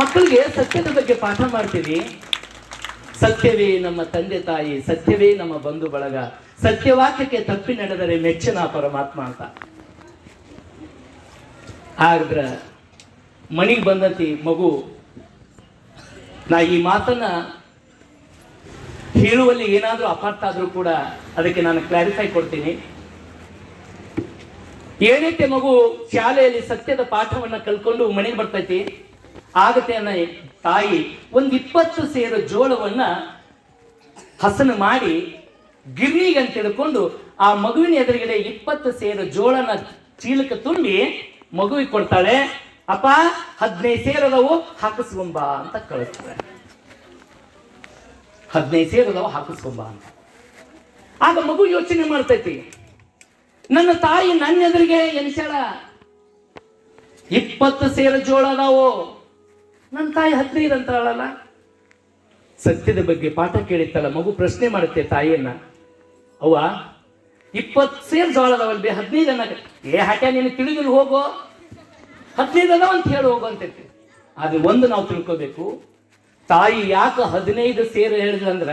ಮಕ್ಕಳಿಗೆ ಸತ್ಯದ ಬಗ್ಗೆ ಪಾಠ ಮಾಡ್ತೀವಿ. ಸತ್ಯವೇ ನಮ್ಮ ತಂದೆ ತಾಯಿ, ಸತ್ಯವೇ ನಮ್ಮ ಬಂಧು ಬಳಗ, ಸತ್ಯವಾಕ್ಯಕ್ಕೆ ತಪ್ಪಿ ನಡೆದರೆ ಮೆಚ್ಚಿನ ಪರಮಾತ್ಮ ಅಂತ. ಆದ್ರ ಮನೆಗೆ ಬಂದಂತಿ ಮಗು, ನಾ ಈ ಮಾತನ್ನ ಹೇಳುವಲ್ಲಿ ಏನಾದರೂ ಅಪಾರ್ಥ ಆದರೂ ಕೂಡ ಅದಕ್ಕೆ ನಾನು ಕ್ಲಾರಿಫೈ ಕೊಡ್ತೀನಿ. ಏನೈತೆ ಮಗು ಶಾಲೆಯಲ್ಲಿ ಸತ್ಯದ ಪಾಠವನ್ನ ಕಲ್ಕೊಂಡು ಮನೆಗೆ ಬರ್ತೈತಿ? ಆಗತ್ತೆ ಅನ್ನೋ ತಾಯಿ ಒಂದು ಇಪ್ಪತ್ತು ಸೇರು ಜೋಳವನ್ನ ಹಸನ ಮಾಡಿ ಗಿರ್ನಿಗೆ ಅಂತ ತಿಳ್ಕೊಂಡು ಆ ಮಗುವಿನ ಎದುರುಗಡೆ ಇಪ್ಪತ್ತು ಸೇರು ಜೋಳನ ಚೀಲಕ್ಕೆ ತುಂಬಿ ಮಗುವಿಗೆ ಕೊಡ್ತಾಳೆ. ಅಪ್ಪ, ಹದಿನೈದು ಸೇರದವು ಹಾಕಿಸ್ಕೊಂಬ ಅಂತ ಕಳಿಸ್ತಾರೆ ಹದಿನೈದು ಸೇರದವು ಹಾಕಿಸ್ಕೊಂಬ ಅಂತ. ಆಗ ಮಗು ಯೋಚನೆ ಮಾಡ್ತೈತಿ. ನನ್ನ ತಾಯಿ ನನ್ನ ಎದುರಿಗೆ ಎನಿಸ್ಯಾಳ? ಇಪ್ಪತ್ತು ಸೇರ ಜೋಳ ನಾವು. ನನ್ನ ತಾಯಿ ಹದಿನೈದು ಇದಂತಾಳಲ್ಲ ಸತ್ಯದ ಬಗ್ಗೆ ಪಾಠ ಕೇಳಿತ್ತಲ್ಲ, ಮಗು ಪ್ರಶ್ನೆ ಮಾಡುತ್ತೆ ತಾಯಿಯನ್ನ. ಅವ್ವ, ಇಪ್ಪತ್ತು ಸೇರ್ ಜೋಳ ಅದಾವಲ್ಬಿ ಹದಿನೈದು ಅನ್ನ ಏ ಹಾಕ್ಯ, ನೀನು ತಿಳಿದಿಲ್ಲ, ಹೋಗು. ಹದಿನೈದು ಅದಾವ ಅಂತ ಹೇಳಿ, ಹೋಗು ಅಂತ ಆದ್ರೆ ಒಂದು ನಾವು ತಿಳ್ಕೋಬೇಕು. ತಾಯಿ ಯಾಕೆ ಹದಿನೈದು ಸೇರು ಹೇಳಿದ್ರಂದ್ರ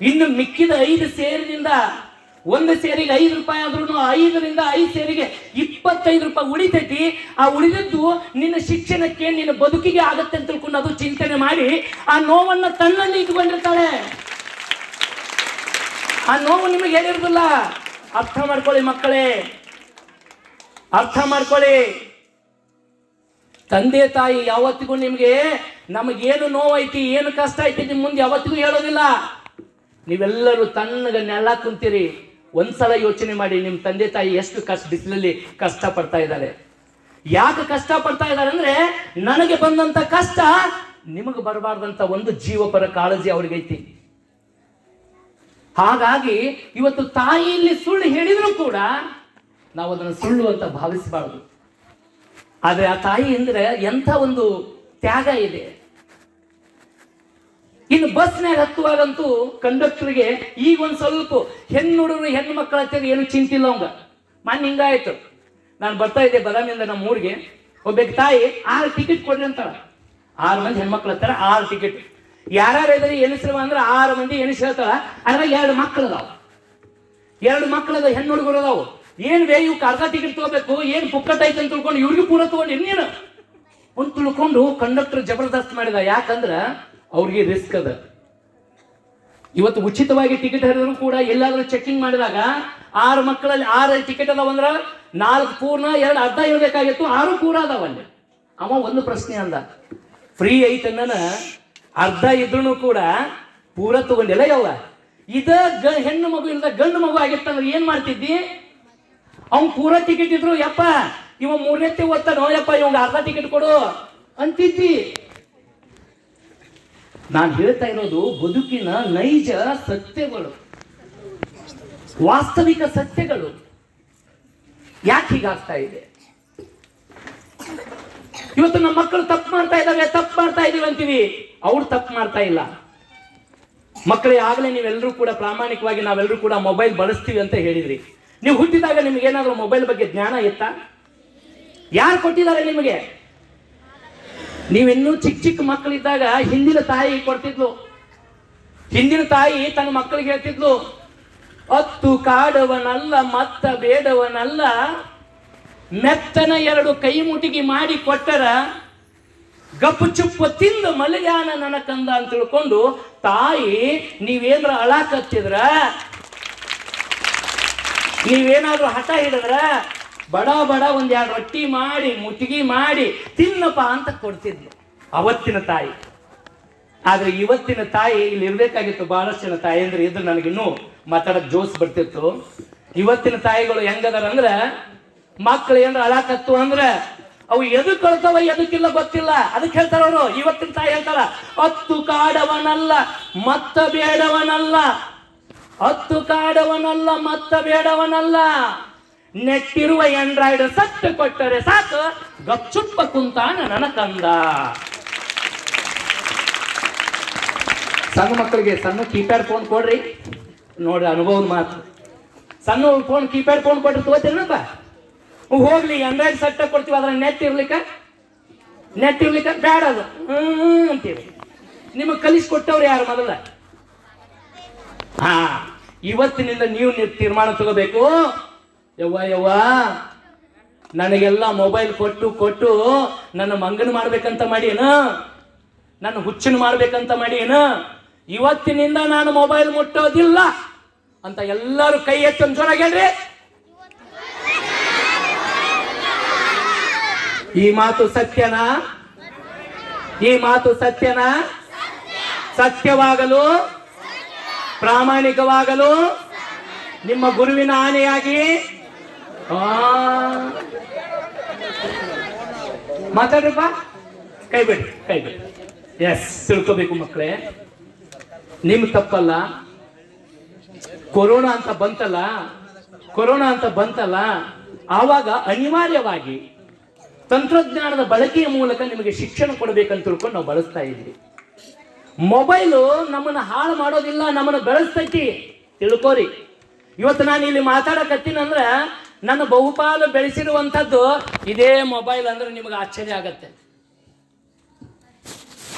ಇನ್ನು ಮಿಕ್ಕಿದ ಐದು ಸೇರಿನಿಂದ ಒಂದು ಸೇರಿಗೆ ಐದು ರೂಪಾಯಿ ಆದ್ರೂ ಐದರಿಂದ ಐದು ಸೇರಿಗೆ ಇಪ್ಪತ್ತೈದು ರೂಪಾಯಿ ಉಳಿತೈತಿ. ಆ ಉಳಿದದ್ದು ನಿನ್ನ ಶಿಕ್ಷಣಕ್ಕೆ, ನಿನ್ನ ಬದುಕಿಗೆ ಆಗತ್ತೆ ಅಂತ ತಿಳ್ಕೊಂಡು ಅದು ಚಿಂತನೆ ಮಾಡಿ, ಆ ನೋವನ್ನ ತನ್ನಲ್ಲಿ ಇಟ್ಕೊಂಡಿರ್ತಾಳೆ. ಆ ನೋವು ನಿಮಗೆ ಹೇಳಿರೋದಿಲ್ಲ ಅರ್ಥ ಮಾಡ್ಕೊಳ್ಳಿ ಮಕ್ಕಳೇ. ಅರ್ಥ ಮಾಡ್ಕೊಳ್ಳಿ. ತಂದೆ, ತಾಯಿ, ಯಾವತ್ತಿಗೂ ನಿಮಗೆ ನಮಗೇನು ನೋವೈತಿ, ಏನು ಕಷ್ಟ ಐತಿ ನಿಮ್ಮ ಮುಂದೆ ಯಾವತ್ತಿಗೂ ಹೇಳೋದಿಲ್ಲ. ನೀವೆಲ್ಲರೂ ತಣ್ಣಗ ನೆಲ ಕುಂತೀರಿ. ಒಂದ್ಸಲ ಯೋಚನೆ ಮಾಡಿ ನಿಮ್ಮ ತಂದೆ ತಾಯಿ ಎಷ್ಟು ಕಷ್ಟ, ಬಿಸಿಲಲ್ಲಿ ಕಷ್ಟ ಪಡ್ತಾ ಇದ್ದಾರೆ. ಯಾಕೆ ಕಷ್ಟ ಪಡ್ತಾ ಇದ್ದಾರೆ ಅಂದ್ರೆ, ನನಗೆ ಬಂದಂತ ಕಷ್ಟ ನಿಮಗೆ ಬರಬಾರ್ದಂತ ಒಂದು ಜೀವಪರ ಕಾಳಜಿ ಅವ್ರಿಗೈತಿ. ಹಾಗಾಗಿ ಇವತ್ತು ತಾಯಿಯಲ್ಲಿ ಸುಳ್ಳು ಹೇಳಿದ್ರು ಕೂಡ ನಾವು ಅದನ್ನು ಸುಳ್ಳು ಅಂತ ಭಾವಿಸಬಾರ್ದು. ಆದರೆ ಆ ತಾಯಿ ಅಂದ್ರೆ ಎಂಥ ಒಂದು ತ್ಯಾಗ ಇದೆ. ಇನ್ನು ಬಸ್ನ್ಯಾಗ ಹತ್ತುವಾಗಂತೂ ಕಂಡಕ್ಟರ್ಗೆ ಈಗ ಒಂದು ಸ್ವಲ್ಪ ಹೆಣ್ಣು ಹುಡುಗರು ಹೆಣ್ಣು ಮಕ್ಕಳ ಹತ್ತಿರ ಏನು ಚಿಂತಿಲ್ಲ ಅವಂಗ. ಮೊನ್ನೆ ಹಿಂಗಾಯ್ತು. ನಾನು ಬರ್ತಾ ಇದ್ದೆ ಬದಾಮಿಯಿಂದ ನಮ್ಮ ಊರಿಗೆ. ಒಬ್ಬ ತಾಯಿ ಆರು ಟಿಕೆಟ್ ಕೊಡ್ರಿ ಅಂತಾಳ. ಆರು ಮಂದಿ ಹೆಣ್ಮಕ್ಳು ಹತ್ತಾರ, ಆರು ಟಿಕೆಟ್ ಯಾರ್ಯಾರು ಇದ್ರಿ ಎಣಿಸಿರುವ ಅಂದ್ರೆ ಆರು ಮಂದಿ ಎನಿಸ್ ಹೇಳ್ತಾಳ? ಅದ್ರಾಗ ಎರಡು ಮಕ್ಕಳು ಅದಾವ. ಎರಡು ಮಕ್ಕಳದ ಹೆಣ್ಣು ಹುಡುಗರು ಅದಾವು. ಏನ್ ಬೇ ಇವ್ಕೆ ಅರ್ಧ ಟಿಕೆಟ್ ತಗೋಬೇಕು, ಏನ್ ಪುಕ್ಕಟ್ ಅಂತ ತಿಳ್ಕೊಂಡು ಇವ್ರಿಗೂ ಪೂರ ತಗೊಂಡು ಇನ್ನೇನು ಒಂದು ತಿಳ್ಕೊಂಡು ಕಂಡಕ್ಟರ್ ಜಬರ್ದಸ್ತ್ ಮಾಡಿದ. ಯಾಕಂದ್ರ ಅವ್ರಿಗೆ ರಿಸ್ಕ್ ಅದ. ಇವತ್ತು ಉಚಿತವಾಗಿ ಟಿಕೆಟ್ ಹರಿದ್ರು ಕೂಡ ಎಲ್ಲಾದ್ರೂ ಚೆಕಿಂಗ್ ಮಾಡಿದಾಗ ಆರು ಮಕ್ಕಳಲ್ಲಿ ಆರು ಟಿಕೆಟ್ ಅದಾವ ಅಂದ್ರ ನಾಲ್ಕು ಪೂರ್ಣ, ಎರಡು ಅರ್ಧ ಇರಬೇಕಾಗಿತ್ತು, ಆರು ಪೂರ ಅದಾವಲ್ಲಿ ಅವ ಒಂದು ಪ್ರಶ್ನೆ ಅಂದ. ಫ್ರೀ ಐತನ್ನ ಅರ್ಧ ಇದ್ರೂ ಕೂಡ ಪೂರ ತಗೊಂಡಿಲ್ಲ ಯಾವ ಇದ ಗ, ಹೆಣ್ಣು ಮಗು ಇಲ್ಲದ ಗಂಡು ಮಗು ಆಗಿತ್ತಂದ್ರೆ ಏನ್ ಮಾಡ್ತಿದ್ದಿ? ಅವ್ನ್ ಪೂರ ಟಿಕೆಟ್ ಇದ್ರು, ಯಪ್ಪ, ಇವ ಮೂರನೇ ಓದ್ತಾನೋ, ಯಪ್ಪ, ಇವಂಗ ಅರ್ಧ ಟಿಕೆಟ್ ಕೊಡು ಅಂತಿದ್ದಿ. ನಾನು ಹೇಳ್ತಾ ಇರೋದು ಬದುಕಿನ ನೈಜ ಸತ್ಯಗಳು. ವಾಸ್ತವಿಕ ಸತ್ಯಗಳು. ಯಾಕೆ ಹೀಗಾಗ್ತಾ ಇದೆ? ಇವತ್ತು ನಮ್ಮ ಮಕ್ಕಳು ತಪ್ಪು ಮಾಡ್ತಾ ಇದ್ದಾವೆ ತಪ್ಪು ಮಾಡ್ತಾ ಇದೀವಿ ಅಂತೀವಿ. ಅವ್ರು ತಪ್ಪು ಮಾಡ್ತಾ ಇಲ್ಲ. ಮಕ್ಕಳೇ ಆಗಲೇ ನೀವೆಲ್ಲರೂ ಕೂಡ ಪ್ರಾಮಾಣಿಕವಾಗಿ ನಾವೆಲ್ಲರೂ ಕೂಡ ಮೊಬೈಲ್ ಬಳಸ್ತೀವಿ ಅಂತ ಹೇಳಿದ್ರಿ. ನೀವು ಹುಟ್ಟಿದಾಗ ನಿಮ್ಗೆ ಏನಾದರೂ ಮೊಬೈಲ್ ಬಗ್ಗೆ ಜ್ಞಾನ ಇತ್ತಾ? ಯಾರು ಕೊಟ್ಟಿದ್ದಾರೆ ನಿಮಗೆ? ನೀವಿನ್ನೂ ಚಿಕ್ಕ ಚಿಕ್ಕ ಮಕ್ಕಳಿದ್ದಾಗ ಹಿಂದಿನ ತಾಯಿ ಕೊಡ್ತಿದ್ಲು. ಹಿಂದಿನ ತಾಯಿ ತನ್ನ ಮಕ್ಕಳಿಗೆ ಹೇಳ್ತಿದ್ಲು, ಅತ್ತು ಕಾಡವನಲ್ಲ, ಮತ್ತ ಬೇಡವನಲ್ಲ, ಮೆತ್ತನ ಎರಡು ಕೈ ಮುಟಿಗೆ ಮಾಡಿ ಕೊಟ್ಟರ, ಗಪ್ಪು ಚುಪ್ಪು ತಿಂದು ಮಲಯಾನ ನನ್ನ ಕಂದ ಅಂತ ತಿಳ್ಕೊಂಡು, ತಾಯಿ, ನೀವೇನ್ರ ಅಳಾಕತ್ತಿದ್ರ? ನೀವೇನಾದ್ರೂ ಹಠ ಹಿಡಿದ್ರ? ಬಡ ಬಡ ಒಂದ್ ಎರಡು ರೊಟ್ಟಿ ಮಾಡಿ ಮುಟ್ಟಿಗೆ ಮಾಡಿ ತಿನ್ನಪ್ಪ ಅಂತ ಕೊಡ್ತಿದ್ಲು. ಅವತ್ತಿನ ತಾಯಿ. ಆದ್ರೆ ಇವತ್ತಿನ ತಾಯಿ ಇಲ್ಲಿ ಇರ್ಬೇಕಾಗಿತ್ತು ಬಹಳಷ್ಟು ಜನ ತಾಯಿ ಅಂದ್ರೆ ಇದ್ರು ನನಗಿನ್ನೂ ಮಾತಾಡೋ ಜೋಸ್ ಬರ್ತಿತ್ತು. ಇವತ್ತಿನ ತಾಯಿಗಳು ಹೆಂಗದಾರ ಅಂದ್ರ ಮಕ್ಳು ಏನಾರ ಅಳಾಕತ್ತು ಅಂದ್ರ ಅವು ಎದಕ್ ಕಳ್ತಾವ ಎದಕ್ಕಿಲ್ಲ ಗೊತ್ತಿಲ್ಲ. ಅದಕ್ಕೆ ಹೇಳ್ತಾರ ಅವರು. ಇವತ್ತಿನ ತಾಯಿ ಹೇಳ್ತಾರ ಹತ್ತು ಕಾಡವನಲ್ಲ, ಮತ್ತ ಬೇಡವನಲ್ಲ. ಹತ್ತು ಕಾಡವನಲ್ಲ, ಮತ್ತ ಬೇಡವನಲ್ಲ. ನೆಟ್ಟಿರುವ ಆಂಡ್ರಾಯ್ಡ್ ಸತ್ತು ಕೊಟ್ಟರೆ ಸಾಕು. ಗಪ್ಚುಪ್ಪ ಕುಂತಾನ ನನ್ನ ಕಂದ ಸಣ್ಣ ಮಕ್ಕಳಿಗೆ ಸಣ್ಣ ಕೀಪ್ಯಾಡ್ ಫೋನ್ ಕೊಡ್ರಿ. ನೋಡ್ರಿ ಅನುಭವದ ಮಾತು. ಸಣ್ಣ ಫೋನ್ ಕೀಪ್ಯಾಡ್ ಫೋನ್ ಕೊಟ್ರೆ ತಗೋತೀರನಪ್ಪ ಹೋಗ್ಲಿ ಆಂಡ್ರಾಯ್ಡ್ ಸಟ್ಟ ಕೊಡ್ತೀವಿ ಅದ್ರ ನೆಟ್ ಇರ್ಲಿಕ್ಕ? ನೆಟ್ ಇರ್ಲಿಕ್ಕ? ಬೇಡ ಅದು. ಹ್ಮ್ ಅಂತೀವಿ. ನಿಮಗೆ ಕಲಿಸ್ಕೊಟ್ಟವ್ರು ಯಾರು ಮೊದಲ? ಹಾ ಇವತ್ತಿನಿಂದ ನೀವು ನೀವು ತೀರ್ಮಾನ ತಗೋಬೇಕು. ಯವ್ವ ಯವ್ವ, ನನಗೆಲ್ಲ ಮೊಬೈಲ್ ಕೊಟ್ಟು ಕೊಟ್ಟು ನನ್ನ ಮಂಗನ ಮಾಡ್ಬೇಕಂತ ಮಾಡಿ ಏನು ನನ್ನ ಹುಚ್ಚನ ಮಾಡ್ಬೇಕಂತ ಮಾಡಿ ಏನು ಇವತ್ತಿನಿಂದ ನಾನು ಮೊಬೈಲ್ ಮುಟ್ಟೋದಿಲ್ಲ ಅಂತ ಎಲ್ಲರೂ ಕೈ ಎತ್ತೊಂದು ಜೋರಾಗೇನ್ರಿ ಈ ಮಾತು ಸತ್ಯನಾ? ಈ ಮಾತು ಸತ್ಯನಾ? ಸತ್ಯವಾಗಲು? ಪ್ರಾಮಾಣಿಕವಾಗಲು? ನಿಮ್ಮ ಗುರುವಿನ ಆನೆಯಾಗಿ? ಮಾತಾಡ್ರಪ್ಪ? ಕೈ ಬಿಡಿ ಕೈ ಬಿಡಿ ಎಸ್ ತಿಳ್ಕೋಬೇಕು ಮಕ್ಕಳೇ. ನಿಮ್ ತಪ್ಪಲ್ಲ. ಕೊರೋನಾ ಅಂತ ಬಂತಲ್ಲ? ಕೊರೋನಾ ಅಂತ ಬಂತಲ್ಲ? ಆವಾಗ ಅನಿವಾರ್ಯವಾಗಿ ತಂತ್ರಜ್ಞಾನದ ಬಳಕೆಯ ಮೂಲಕ ನಿಮಗೆ ಶಿಕ್ಷಣ ಕೊಡಬೇಕಂತ ತಿಳ್ಕೊಂಡು ನಾವು ಬಳಸ್ತಾ ಇದ್ವಿ. ಮೊಬೈಲು ನಮ್ಮನ್ನ ಹಾಳು ಮಾಡೋದಿಲ್ಲ, ನಮ್ಮನ್ನ ಬೆಳೆಸ್ತೈತಿ ತಿಳ್ಕೋರಿ. ಇವತ್ತು ನಾನು ಇಲ್ಲಿ ಮಾತಾಡಕತ್ತೀನಂದ್ರ ನನ್ನ ಬಹುಪಾಲು ಬೆಳೆಸಿರುವಂಥದ್ದು ಇದೇ ಮೊಬೈಲ್ ಅಂದ್ರೆ ನಿಮಗೆ ಆಶ್ಚರ್ಯ ಆಗತ್ತೆ.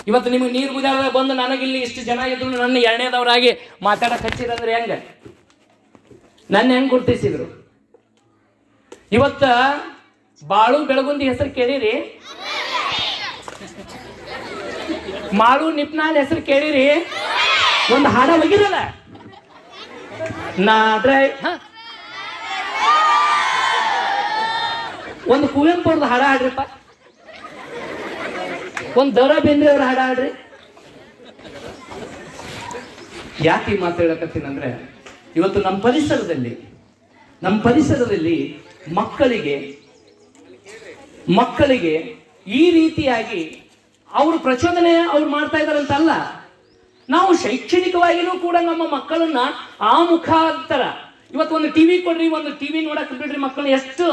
ಇವತ್ತು ನಿಮಗೆ ನೀರು ಗುಜಾರದಾಗ ಬಂದು ನನಗಿಲ್ಲಿ ಇಷ್ಟು ಜನ ಇದ್ರು, ನನ್ನ ಎರಡನೇದವರಾಗಿ ಮಾತಾಡಕ್ಕೆ ಹಚ್ಚಿರಂದ್ರೆ ಹೆಂಗ? ನನ್ನ ಹೆಂಗ್ ಗುರ್ತಿಸಿದ್ರು? ಇವತ್ತ ಬಾಳು ಬೆಳಗುಂದಿ ಹೆಸರು ಕೇಳಿರಿ. ಮಾಳು ನಿಪ್ನಾಳ್ ಹೆಸರು ಕೇಳಿರಿ. ಒಂದು ಹಾಡ ಹೋಗಿರಲ್ಲ ನಾ ಡ್ರೈ ಒಂದು ಕುವೆಂಪು ಅವ್ರದ್ದು ಹಾಡ ಹಾಡ್ರಿಪ್ಪ ಒಂದು ದರ ಬೇಂದ್ರೆ ಅವ್ರ ಹಾಡ ಹಾಡ್ರಿ ಯಾಕೆ ಈ ಮಾತು ಹೇಳಕತ್ತೀನಂದ್ರೆ ಇವತ್ತು ನಮ್ಮ ಪರಿಸರದಲ್ಲಿ ನಮ್ಮ ಪರಿಸರದಲ್ಲಿ ಮಕ್ಕಳಿಗೆ ಮಕ್ಕಳಿಗೆ ಈ ರೀತಿಯಾಗಿ ಅವರು ಪ್ರಚೋದನೆ ಅವ್ರು ಮಾಡ್ತಾ ಇದ್ದಾರಂತಲ್ಲ, ನಾವು ಶೈಕ್ಷಣಿಕವಾಗಿಯೂ ಕೂಡ ನಮ್ಮ ಮಕ್ಕಳನ್ನ ಆ ಮುಖಾಂತರ, ಇವತ್ತು ಒಂದು ಟಿವಿ ಕೊಡ್ರಿ, ಒಂದು ಟಿವಿ ನೋಡಕ್ ಬಿಡ್ರಿ ಮಕ್ಕಳು ಎಷ್ಟು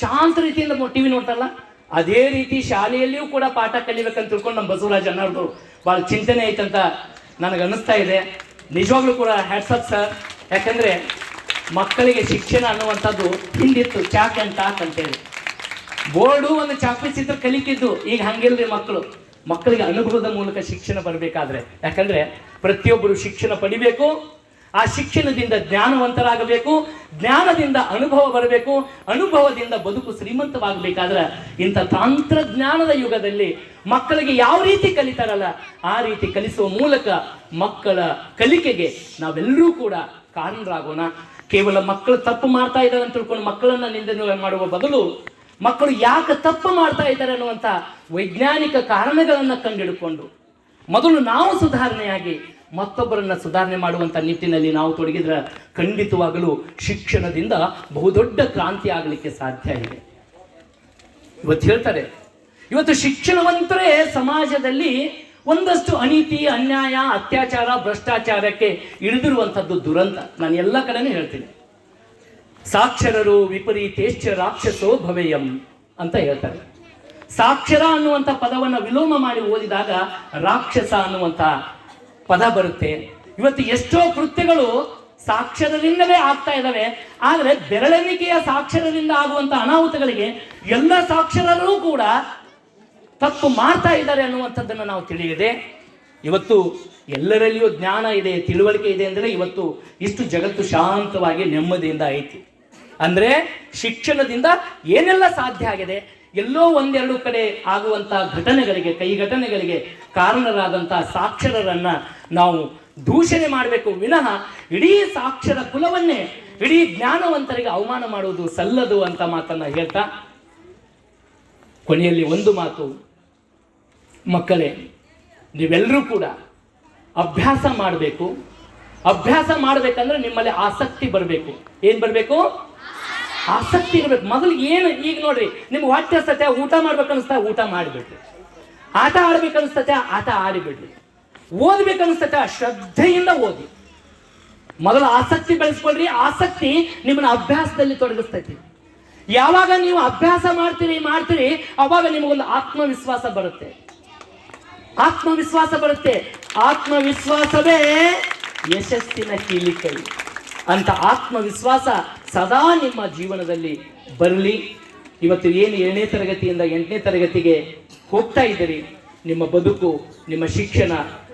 ಶಾಂತ ರೀತಿಯಿಂದ ಟಿವಿ ನೋಡ್ತಾರಲ್ಲ? ಅದೇ ರೀತಿ ಶಾಲೆಯಲ್ಲಿಯೂ ಕೂಡ ಪಾಠ ಕಲಿಬೇಕಂತ ತಿಳ್ಕೊಂಡು ನಮ್ಮ ಬಸವರಾಜ್ ಅನ್ನೋರ್ದು ಭಾಳ ಚಿಂತನೆ ಐತಂತ ನನಗೆ ಅನ್ನಿಸ್ತಾ ಇದೆ. ನಿಜವಾಗ್ಲೂ ಕೂಡ ಹ್ಯಾಟ್ಸಪ್ ಸರ್ ಯಾಕಂದರೆ ಮಕ್ಕಳಿಗೆ ಶಿಕ್ಷಣ ಅನ್ನುವಂಥದ್ದು ಹಿಂದಿತ್ತು, ಚಾಕ್ ಆ್ಯಂಡ್ ಟಾಕ್ ಅಂತೇಳಿ. ಬೋರ್ಡು ಒಂದು ಚಾಕ್ಲೇಟ್ ಚಿತ್ರ ಕಲಿಕಿದ್ದು ಈಗ ಹಂಗಿಲ್ರಿ ಮಕ್ಕಳು. ಮಕ್ಕಳಿಗೆ ಅನುಭವದ ಮೂಲಕ ಶಿಕ್ಷಣ ಬರಬೇಕಾದ್ರೆ. ಯಾಕಂದ್ರೆ ಪ್ರತಿಯೊಬ್ಬರು ಶಿಕ್ಷಣ ಪಡಿಬೇಕು ಆ ಶಿಕ್ಷಣದಿಂದ ಜ್ಞಾನವಂತರಾಗಬೇಕು, ಜ್ಞಾನದಿಂದ ಅನುಭವ ಬರಬೇಕು, ಅನುಭವದಿಂದ ಬದುಕು ಶ್ರೀಮಂತವಾಗಬೇಕಾದ್ರೆ ಇಂಥ ತಂತ್ರಜ್ಞಾನದ ಯುಗದಲ್ಲಿ ಮಕ್ಕಳಿಗೆ ಯಾವ ರೀತಿ ಕಲಿತಾರಲ್ಲ, ಆ ರೀತಿ ಕಲಿಸುವ ಮೂಲಕ ಮಕ್ಕಳ ಕಲಿಕೆಗೆ ನಾವೆಲ್ಲರೂ ಕೂಡ ಕಾರಣರಾಗೋಣ. ಕೇವಲ ಮಕ್ಕಳು ತಪ್ಪು ಮಾಡ್ತಾ ಇದ್ದಾರೆ ಅಂತ ತಿಳ್ಕೊಂಡು ಮಕ್ಕಳನ್ನ ನಿಂದನೆ ಮಾಡುವ ಬದಲು ಮಕ್ಕಳು ಯಾಕೆ ತಪ್ಪು ಮಾಡ್ತಾ ಇದ್ದಾರೆ ಅನ್ನುವಂಥ ವೈಜ್ಞಾನಿಕ ಕಾರಣಗಳನ್ನು ಕಂಡುಹಿಡ್ಕೊಂಡು ಮೊದಲು ನಾವು ಸುಧಾರಣೆಯಾಗಿ ಮತ್ತೊಬ್ಬರನ್ನ ಸುಧಾರಣೆ ಮಾಡುವಂಥ ನಿಟ್ಟಿನಲ್ಲಿ ನಾವು ತೊಡಗಿದ್ರೆ ಖಂಡಿತವಾಗಲೂ ಶಿಕ್ಷಣದಿಂದ ಬಹುದೊಡ್ಡ ಕ್ರಾಂತಿ ಆಗಲಿಕ್ಕೆ ಸಾಧ್ಯ ಇದೆ. ಇವತ್ತು ಹೇಳ್ತಾರೆ, ಇವತ್ತು ಶಿಕ್ಷಣವಂತರೇ ಸಮಾಜದಲ್ಲಿ ಒಂದಷ್ಟು ಅನೀತಿ, ಅನ್ಯಾಯ, ಅತ್ಯಾಚಾರ, ಭ್ರಷ್ಟಾಚಾರಕ್ಕೆ ಇಳಿದಿರುವಂಥದ್ದು ದುರಂತ. ನಾನು ಎಲ್ಲ ಕಡೆನೂ ಹೇಳ್ತೀನಿ. ಸಾಕ್ಷರರು ವಿಪರೀತೇಶ್ಚ ರಾಕ್ಷಸೋ ಭವೇಯಂ ಅಂತ ಹೇಳ್ತಾರೆ. ಸಾಕ್ಷರ ಅನ್ನುವಂಥ ಪದವನ್ನು ವಿಲೋಮ ಮಾಡಿ ಓದಿದಾಗ ರಾಕ್ಷಸ ಅನ್ನುವಂಥ ಪದ ಬರುತ್ತೆ. ಇವತ್ತು ಎಷ್ಟೋ ಕೃತ್ಯಗಳು ಸಾಕ್ಷರದಿಂದಲೇ ಆಗ್ತಾ ಇದ್ದಾವೆ ಆದರೆ ಬೆರಳೆಣಿಕೆಯ ಸಾಕ್ಷರದಿಂದ ಆಗುವಂತ ಅನಾಹುತಗಳಿಗೆ ಎಲ್ಲ ಸಾಕ್ಷರರೂ ಕೂಡ ತಪ್ಪು ಮಾಡ್ತಾ ಇದ್ದಾರೆ ಅನ್ನುವಂಥದ್ದನ್ನು ನಾವು ತಿಳಿಯದೆ, ಇವತ್ತು ಎಲ್ಲರಲ್ಲಿಯೂ ಜ್ಞಾನ ಇದೆ, ತಿಳುವಳಿಕೆ ಇದೆ ಅಂದರೆ ಇವತ್ತು ಇಷ್ಟು ಜಗತ್ತು ಶಾಂತವಾಗಿ ನೆಮ್ಮದಿಯಿಂದ ಐತಿ. ಅಂದರೆ ಶಿಕ್ಷಣದಿಂದ ಏನೆಲ್ಲ ಸಾಧ್ಯ ಆಗಿದೆ? ಎಲ್ಲೋ ಒಂದೆರಡು ಕಡೆ ಆಗುವಂತಹ ಘಟನೆಗಳಿಗೆ ಕೈ ಘಟನೆಗಳಿಗೆ ಕಾರಣರಾದಂತಹ ಸಾಕ್ಷರರನ್ನ ನಾವು ದೂಷಣೆ ಮಾಡಬೇಕು. ವಿನಃ ಇಡೀ ಸಾಕ್ಷರ ಕುಲವನ್ನೇ, ಇಡೀ ಜ್ಞಾನವಂತರಿಗೆ ಅವಮಾನ ಮಾಡುವುದು ಸಲ್ಲದು ಅಂತ ಮಾತನ್ನ ಹೇಳ್ತಾ, ಕೊನೆಯಲ್ಲಿ ಒಂದು ಮಾತು. ಮಕ್ಕಳೇ ನೀವೆಲ್ಲರೂ ಕೂಡ ಅಭ್ಯಾಸ ಮಾಡಬೇಕು. ಅಭ್ಯಾಸ ಮಾಡಬೇಕಂದ್ರೆ ನಿಮ್ಮಲ್ಲಿ ಆಸಕ್ತಿ ಬರಬೇಕು. ಏನು ಬರಬೇಕು? ಆಸಕ್ತಿ ಇರಬೇಕು. ಮೊದಲು ಏನು ಈಗ ನೋಡ್ರಿ, ನಿಮ್ಗೆ ಹೊಟ್ಟೆ ಹಸ್ತತೆ ಊಟ ಮಾಡ್ಬೇಕು ಅನಿಸ್ತಾ ಊಟ ಮಾಡಿಬಿಡ್ರಿ. ಆಟ ಆಡ್ಬೇಕು ಅನಿಸ್ತತೆ, ಆಟ ಆಡಿಬಿಡ್ರಿ. ಓದ್ಬೇಕು ಅನಿಸ್ತತೆ, ಶ್ರದ್ಧೆಯಿಂದ ಓದಿ. ಮೊದಲು ಆಸಕ್ತಿ ಬೆಳೆಸ್ಕೊಳ್ರಿ, ಆಸಕ್ತಿ ನಿಮ್ಮನ್ನ ಅಭ್ಯಾಸದಲ್ಲಿ ತೊಡಗಿಸ್ತೈತಿ. ಯಾವಾಗ ನೀವು ಅಭ್ಯಾಸ ಮಾಡ್ತೀರಿ ಮಾಡ್ತೀರಿ, ಅವಾಗ ನಿಮಗೊಂದು ಆತ್ಮವಿಶ್ವಾಸ ಬರುತ್ತೆ. ಆತ್ಮವಿಶ್ವಾಸ ಬರುತ್ತೆ. ಆತ್ಮವಿಶ್ವಾಸವೇ ಯಶಸ್ಸಿನ ಕೀಲಿಕೈ ಅಂತ ಆತ್ಮವಿಶ್ವಾಸ ಸದಾ ನಿಮ್ಮ ಜೀವನದಲ್ಲಿ ಬರಲಿ. ಇವತ್ತು ಏನು ಏಳನೇ ತರಗತಿಯಿಂದ ಎಂಟನೇ ತರಗತಿಗೆ ಹೋಗ್ತಾ ಇದ್ದೀರಿ, ನಿಮ್ಮ ಬದುಕು, ನಿಮ್ಮ ಶಿಕ್ಷಣ,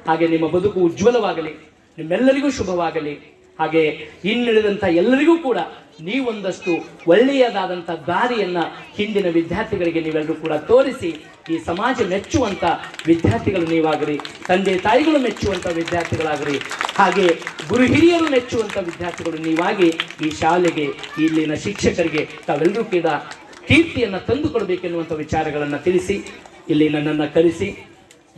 ಹಾಗೆ ನಿಮ್ಮ ಬದುಕು ಉಜ್ವಲವಾಗಲಿ. ನಿಮ್ಮೆಲ್ಲರಿಗೂ ಶುಭವಾಗಲಿ. ಹಾಗೆ ಇನ್ನುಳಿದಂಥ ಎಲ್ಲರಿಗೂ ಕೂಡ ನೀವೊಂದಷ್ಟು ಒಳ್ಳೆಯದಾದಂಥ ದಾರಿಯನ್ನ ಹಿಂದಿನ ವಿದ್ಯಾರ್ಥಿಗಳಿಗೆ ನೀವೆಲ್ಲರೂ ಕೂಡ ತೋರಿಸಿ ಈ ಸಮಾಜ ಮೆಚ್ಚುವಂಥ ವಿದ್ಯಾರ್ಥಿಗಳು ನೀವಾಗಲಿ ತಂದೆ ತಾಯಿಗಳು ಮೆಚ್ಚುವಂಥ ವಿದ್ಯಾರ್ಥಿಗಳಾಗಲಿ ಹಾಗೆ ಗುರು ಹಿರಿಯರು ಮೆಚ್ಚುವಂಥ ವಿದ್ಯಾರ್ಥಿಗಳು ನೀವಾಗಿ ಈ ಶಾಲೆಗೆ, ಇಲ್ಲಿನ ಶಿಕ್ಷಕರಿಗೆ ತಾವೆಲ್ಲರೂ ಕೂಡ ಕೀರ್ತಿಯನ್ನು ತಂದುಕೊಡಬೇಕೆನ್ನುವಂಥ ವಿಚಾರಗಳನ್ನು ತಿಳಿಸಿ, ಇಲ್ಲಿ ನನ್ನನ್ನು ಕರೆಸಿ,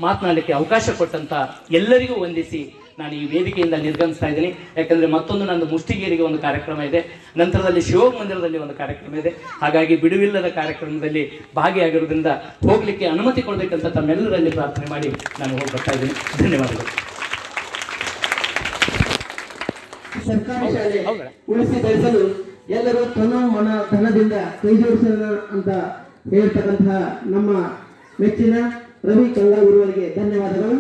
ಮಾತನಾಡಲಿಕ್ಕೆ ಅವಕಾಶ ಕೊಟ್ಟಂತ ಎಲ್ಲರಿಗೂ ವಂದಿಸಿ ನಾನು ಈ ವೇದಿಕೆಯಿಂದ ನಿರ್ಗಮಿಸ್ತಾ ಇದ್ದೀನಿ. ಯಾಕಂದ್ರೆ ಮತ್ತೊಂದು ನಂದು ಮುಷ್ಟಿಗೇರಿಗೆ ಒಂದು ಕಾರ್ಯಕ್ರಮ ಇದೆ. ನಂತರದಲ್ಲಿ ಶಿವಮಂದಿರದಲ್ಲಿ ಒಂದು ಕಾರ್ಯಕ್ರಮ ಇದೆ. ಹಾಗಾಗಿ ಬಿಡುವಿಲ್ಲದ ಕಾರ್ಯಕ್ರಮದಲ್ಲಿ ಭಾಗಿಯಾಗಿರೋದ್ರಿಂದ ಹೋಗಲಿಕ್ಕೆ ಅನುಮತಿ ಕೊಡಬೇಕಂತ ತಮ್ಮೆಲ್ಲರಲ್ಲಿ ಪ್ರಾರ್ಥನೆ ಮಾಡಿ ನಾನು ಹೋಗಿ ಬರ್ತಾ ಇದ್ದೀನಿ. ಧನ್ಯವಾದಗಳು. ಸರ್ಕಾರಿ ಶಾಲೆ? ಉಳಿಸಿ ಬೆಳೆಸಲು ಎಲ್ಲರೂ ತನ ಮನ ಧನದಿಂದ ಕೈ ಜೋಡಿಸೋಣ ಅಂತ ಹೇಳ್ತಕ್ಕಂತಹ ನಮ್ಮ ಮೆಚ್ಚಿನ ರವಿ ಕಂಗಾಗುರುವರಿಗೆ ಧನ್ಯವಾದಗಳು.